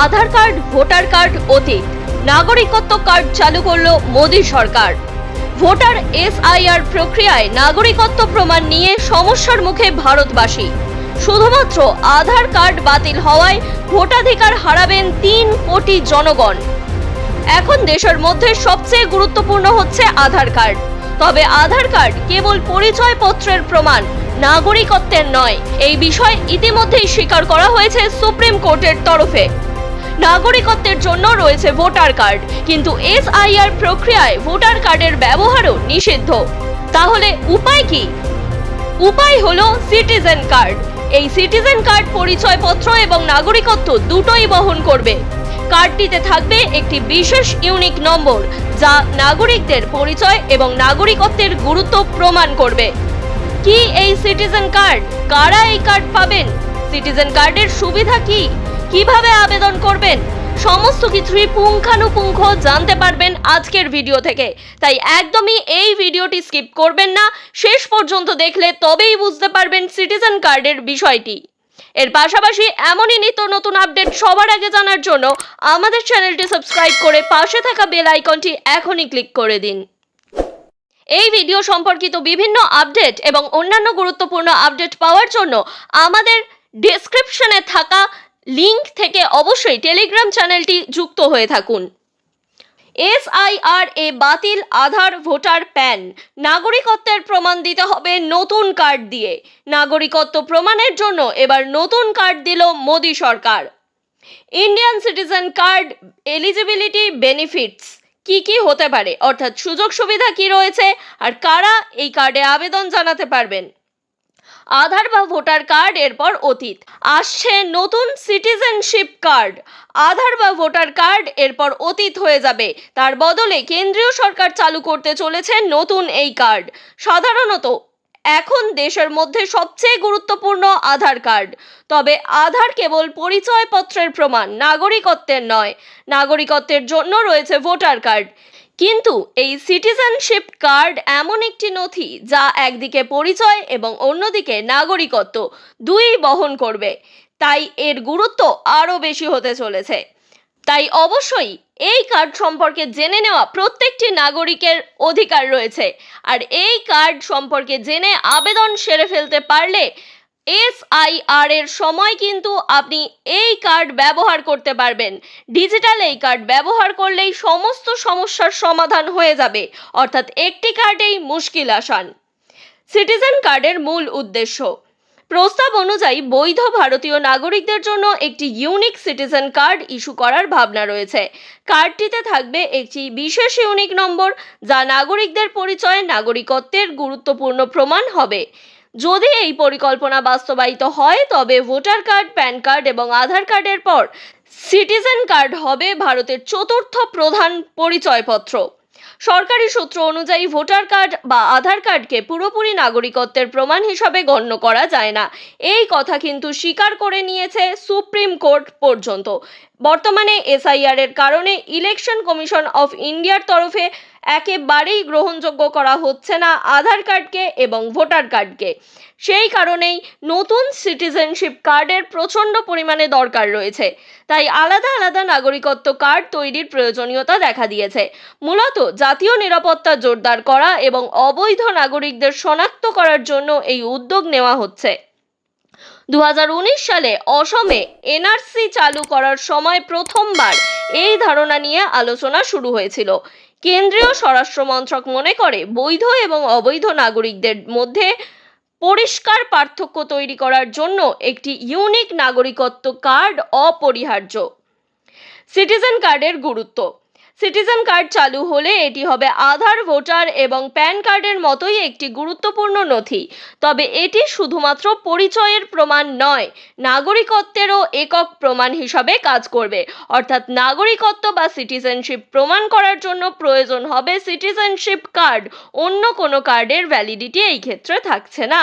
আধার card, voter card, অতীত। নাগরিকত্ব card চালু করল মোদী সরকার। ভোটার এসআইআর প্রক্রিয়ায় নাগরিকত্ব প্রমাণ নিয়ে সমস্যার মুখে ভারতবাসী। শুধুমাত্র আধার কার্ড বাতিল হওয়ায় ভোটাধিকার হারাবেন তিন কোটি জনগণ। এখন দেশের মধ্যে সবচেয়ে গুরুত্বপূর্ণ হচ্ছে আধার কার্ড। তবে আধার কার্ড কেবল পরিচয়পত্রের প্রমাণ, নাগরিকত্বের নয়। এই বিষয় ইতিমধ্যেই স্বীকার করা হয়েছে সুপ্রিম কোর্টের তরফে। নাগরিকত্বের জন্য রয়েছে ভোটার কার্ড। কিন্তু এসআইআর প্রক্রিয়ায় ভোটার কার্ডের ব্যবহারও নিষিদ্ধ। তাহলে উপায় কি? উপায় হলো সিটিজেন কার্ড। এই সিটিজেন কার্ড পরিচয়পত্র এবং নাগরিকত্ব দুটোই বহন করবে। কার্ডটিতে থাকবে একটি বিশেষ ইউনিক নম্বর, যা নাগরিকদের পরিচয় এবং নাগরিকত্বের গুরুত্ব প্রমাণ করবে। কি এই সিটিজেন কার্ড? কারা এই কার্ড পাবেন? সিটিজেন কার্ডের সুবিধা কি? কীভাবে আবেদন করবেন? সমস্ত কিছুই পুঙ্খানুপুঙ্খ জানতে পারবেন আজকের ভিডিও থেকে। তাই একদমই এই ভিডিওটি স্কিপ করবেন না, শেষ পর্যন্ত দেখলে তবেই বুঝতে পারবেন সিটিজেন কার্ডের বিষয়টি। এর পাশাপাশি এমনই নিত্য নতুন আপডেট সবার আগে জানার জন্য আমাদের চ্যানেলটি সাবস্ক্রাইব করে পাশে থাকা বেল আইকনটি এখনই ক্লিক করে দিন। এই ভিডিও সম্পর্কিত বিভিন্ন আপডেট এবং অন্যান্য গুরুত্বপূর্ণ আপডেট পাওয়ার জন্য আমাদের ডেসক্রিপশনে থাকা লিংক থেকে অবশ্যই টেলিগ্রাম চ্যানেলটি যুক্ত হয়ে থাকুন। এসআইআর এ বাতিল আধার ভোটার প্যান। নাগরিকত্বের প্রমাণ দিতে হবে নতুন কার্ড দিয়ে। নাগরিকত্ব প্রমাণের জন্য এবার নতুন কার্ড দিল মোদী সরকার। Indian citizen card eligibility benefits কি কি হতে পারে? অর্থাৎ সুযোগ সুবিধা কি রয়েছে? আর কারা এই কার্ডে আবেদন জানাতে পারবেন? আধার বা ভোটার কার্ড, এরপর অতীত। আসছে নতুন সিটিজেনশিপ কার্ড। আধার বা ভোটার কার্ড, এরপর অতীত হয়ে যাবে। তার বদলে কেন্দ্রীয় সরকার চালু করতে চলেছে নতুন এই কার্ড। সাধারণত এখন দেশের মধ্যে সবচেয়ে গুরুত্বপূর্ণ আধার কার্ড। তবে আধার কেবল পরিচয়পত্রের প্রমাণ, নাগরিকত্বের নয়। নাগরিকত্বের জন্য রয়েছে ভোটার কার্ড। কিন্তু এই সিটিজেনশিপ কার্ড এমন একটি নথি যা একদিকে পরিচয় এবং অন্যদিকে নাগরিকত্ব দুই বহন করবে। তাই এর গুরুত্ব আরও বেশি হতে চলেছে। তাই অবশ্যই এই কার্ড সম্পর্কে জেনে নেওয়া প্রত্যেকটি নাগরিকের অধিকার রয়েছে। আর এই কার্ড সম্পর্কে জেনে আবেদন সেরে ফেলতে পারলে এসআইআর এর সময় কিন্তু আপনি এই কার্ড ব্যবহার করতে পারবেন। ডিজিটাল এই কার্ড ব্যবহার করলেই সমস্ত সমস্যার সমাধান হয়ে যাবে। অর্থাৎ একটি কার্ডেই মুশকিল আসান। সিটিজেন কার্ডের মূল উদ্দেশ্য। প্রস্তাব অনুযায়ী বৈধ ভারতীয় নাগরিকদের জন্য একটি ইউনিক সিটিজেন কার্ড ইস্যু করার ভাবনা রয়েছে। কার্ডটিতে থাকবে একটি বিশেষ ইউনিক নম্বর, যা নাগরিকদের পরিচয়ে নাগরিকত্বের গুরুত্বপূর্ণ প্রমাণ হবে। যদি এই পরিকল্পনা বাস্তবায়িত হয়, তবে ভোটার কার্ড, প্যান কার্ড এবং আধার কার্ডের পর সিটিজেন কার্ড হবে ভারতের চতুর্থ প্রধান পরিচয়পত্র। সরকারি সূত্র অনুযায়ী ভোটার কার্ড বা আধার কার্ডকে পুরোপুরি নাগরিকত্বের প্রমাণ হিসাবে গণ্য করা যায় না। এই কথা কিন্তু স্বীকার করে নিয়েছে সুপ্রিম কোর্ট পর্যন্ত। বর্তমানে এসআইআর এর কারণে ইলেকশন কমিশন অফ ইন্ডিয়ার তরফে একেবারেই গ্রহণযোগ্য করা হচ্ছে না আধার কার্ডকে এবং ভোটার কার্ডকে। সেই কারণেই নতুন সিটিজেনশিপ কার্ডের প্রচণ্ড পরিমাণে দরকার রয়েছে। তাই আলাদা আলাদা নাগরিকত্ব কার্ড তৈরির প্রয়োজনীয়তা দেখা দিয়েছে। মূলত জাতীয় নিরাপত্তা জোরদার করা এবং অবৈধ নাগরিকদের শনাক্ত করার জন্য এই উদ্যোগ নেওয়া হচ্ছে। দু হাজার উনিশ সালে অসমে এনআরসি চালু করার সময় প্রথমবার এই ধারণা নিয়ে আলোচনা শুরু হয়েছিল। কেন্দ্রীয় স্বরাষ্ট্র মন্ত্রক মনে করে, বৈধ এবং অবৈধ নাগরিকদের মধ্যে পরিষ্কার পার্থক্য তৈরি করার জন্য একটি ইউনিক নাগরিকত্ব কার্ড অপরিহার্য। সিটিজেন কার্ডের গুরুত্ব। সিটিজেন কার্ড চালু হলে এটি হবে আধার, ভোটার এবং প্যান কার্ডের মতোই একটি গুরুত্বপূর্ণ নথি। তবে এটি শুধুমাত্র পরিচয়ের প্রমাণ নয়, নাগরিকত্বেরও একক প্রমাণ হিসাবে কাজ করবে। অর্থাৎ নাগরিকত্ব বা সিটিজেনশিপ প্রমাণ করার জন্য প্রয়োজন হবে সিটিজেনশিপ কার্ড। অন্য কোনো কার্ডের ভ্যালিডিটি এই ক্ষেত্রে থাকছে না।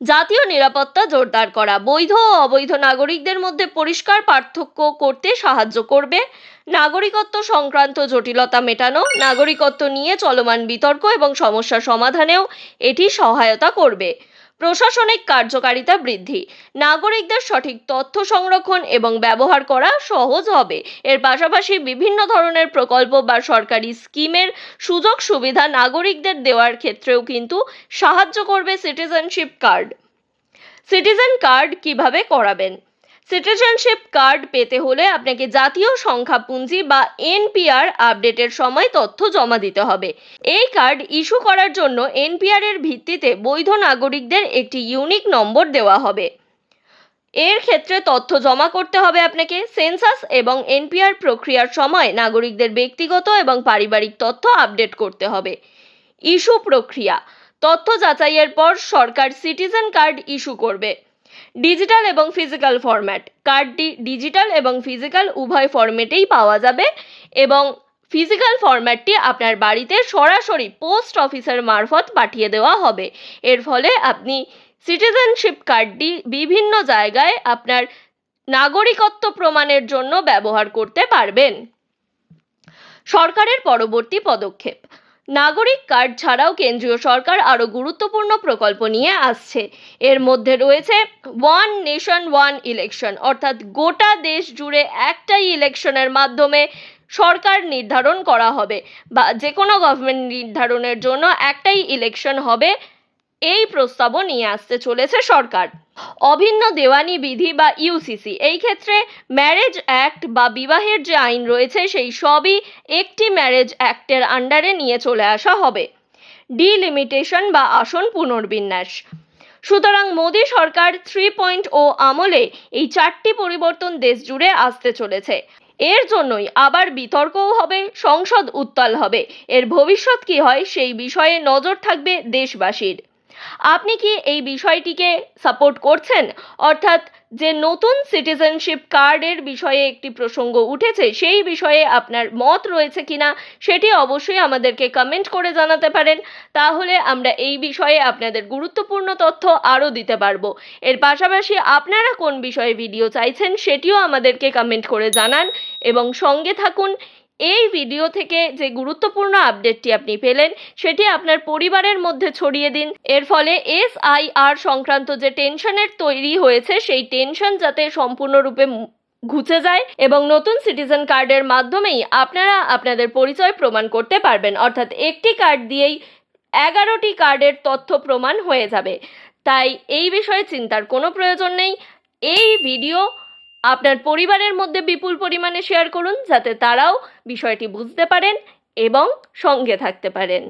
জাতীয় নিরাপত্তা জোরদার করা। বৈধ ও অবৈধ নাগরিকদের মধ্যে পরিষ্কার পার্থক্য করতে সাহায্য করবে। নাগরিকত্ব সংক্রান্ত জটিলতা মেটানো, নাগরিকত্ব নিয়ে চলমান বিতর্ক এবং সমস্যা সমাধানেও এটি সহায়তা করবে। প্রশাসনিক কার্যকারিতা বৃদ্ধি। নাগরিকদের সঠিক তথ্য সংরক্ষণ এবং ব্যবহার করা সহজ হবে। এর পাশাপাশি বিভিন্ন ধরনের প্রকল্প বা সরকারি স্কিমের সুযোগ সুবিধা নাগরিকদের দেওয়ার ক্ষেত্রেও কিন্তু সাহায্য করবে সিটিজেনশিপ কার্ড সিটিজেন কার্ড কীভাবে করাবেন? সিটিজেনশিপ কার্ড পেতে হলে আপনাকে জাতীয় সংখ্যাপুঞ্জি বা এনপিআর আপডেটের সময় তথ্য জমা দিতে হবে। এই কার্ড ইস্যু করার জন্য এনপিআর এর ভিত্তিতে বৈধ নাগরিকদের একটি ইউনিক নম্বর দেওয়া হবে। এর ক্ষেত্রে তথ্য জমা করতে হবে আপনাকে। সেন্সাস এবং এনপিআর প্রক্রিয়ার সময় নাগরিকদের ব্যক্তিগত এবং পারিবারিক তথ্য আপডেট করতে হবে। ইস্যু প্রক্রিয়া। তথ্য যাচাইয়ের পর সরকার সিটিজেন কার্ড ইস্যু করবে। ডিজিটাল এবং ফিজিক্যাল ফরম্যাট কার্ডটি ডিজিটাল এবং ফিজিক্যাল উভয় ফরম্যাটেই পাওয়া যাবে এবং ফিজিক্যাল ফরম্যাটটি আপনার বাড়িতে সরাসরি পোস্ট অফিসের মারফত পাঠিয়ে দেওয়া হবে। এর ফলে আপনি সিটিজেনশিপ কার্ডটি বিভিন্ন জায়গায় আপনার নাগরিকত্ব প্রমাণের জন্য ব্যবহার করতে পারবেন। সরকারের পরবর্তী পদক্ষেপ। নাগরিক কার্ড ছাড়াও কেন্দ্রীয় সরকার আরও গুরুত্বপূর্ণ প্রকল্প নিয়ে আসছে। এর মধ্যে রয়েছে ওয়ান নেশন, ওয়ান ইলেকশন। অর্থাৎ গোটা দেশ জুড়ে একটাই ইলেকশনের মাধ্যমে সরকার নির্ধারণ করা হবে। বা যে কোনো গভর্নমেন্ট নির্ধারণের জন্য একটাই ইলেকশন হবে এই প্রস্তাবও নিয়ে আসতে চলেছে সরকার। অভিন্ন দেওয়ানি বিধি বা ইউসিসি এই ক্ষেত্রে ম্যারেজ অ্যাক্ট বা বিবাহের যে আইন রয়েছে, সেই সবই একটি ম্যারেজ অ্যাক্টের আন্ডারে নিয়ে চলে আসা হবে। ডিলিমিটেশন বা আসন পুনর্বিন্যাস। সুতরাং মোদী সরকার থ্রি পয়েন্ট ও আমলে এই চারটি পরিবর্তন দেশ জুড়ে আসতে চলেছে। এর জন্যই আবার বিতর্কও হবে, সংসদ উত্তাল হবে। এর ভবিষ্যৎ কি হয়, সেই বিষয়ে নজর থাকবে দেশবাসীর। আপনি কি এই বিষয়টিকে সাপোর্ট করছেন? অর্থাৎ যে নতুন সিটিজেনশিপ কার্ডের বিষয়ে একটি প্রসঙ্গ উঠেছে, সেই বিষয়ে আপনার মত রয়েছে কিনা সেটি অবশ্যই আমাদেরকে কমেন্ট করে জানাতে পারেন। তাহলে আমরা এই বিষয়ে আপনাদের গুরুত্বপূর্ণ তথ্য আরও দিতে পারব। এর পাশাপাশি আপনারা কোন বিষয়ে ভিডিও চাইছেন সেটিও আমাদেরকে কমেন্ট করে জানান এবং সঙ্গে থাকুন। এই ভিডিও থেকে যে গুরুত্বপূর্ণ আপডেটটি আপনি পেলেন, সেটি আপনার পরিবারের মধ্যে ছড়িয়ে দিন। এর ফলে এস আই আর সংক্রান্ত যে টেনশনের তৈরি হয়েছে, সেই টেনশন যাতে সম্পূর্ণরূপে ঘুচে যায় এবং নতুন সিটিজেন কার্ডের মাধ্যমেই আপনারা আপনাদের পরিচয় প্রমাণ করতে পারবেন। অর্থাৎ একটি কার্ড দিয়েই এগারোটি কার্ডের তথ্য প্রমাণ হয়ে যাবে। তাই এই বিষয়ে চিন্তার কোনো প্রয়োজন নেই। এই ভিডিও আপনার পরিবারের মধ্যে বিপুল পরিমাণে শেয়ার করুন যাতে তারাও বিষয়টি বুঝতে পারেন এবং সঙ্গে থাকতে পারেন।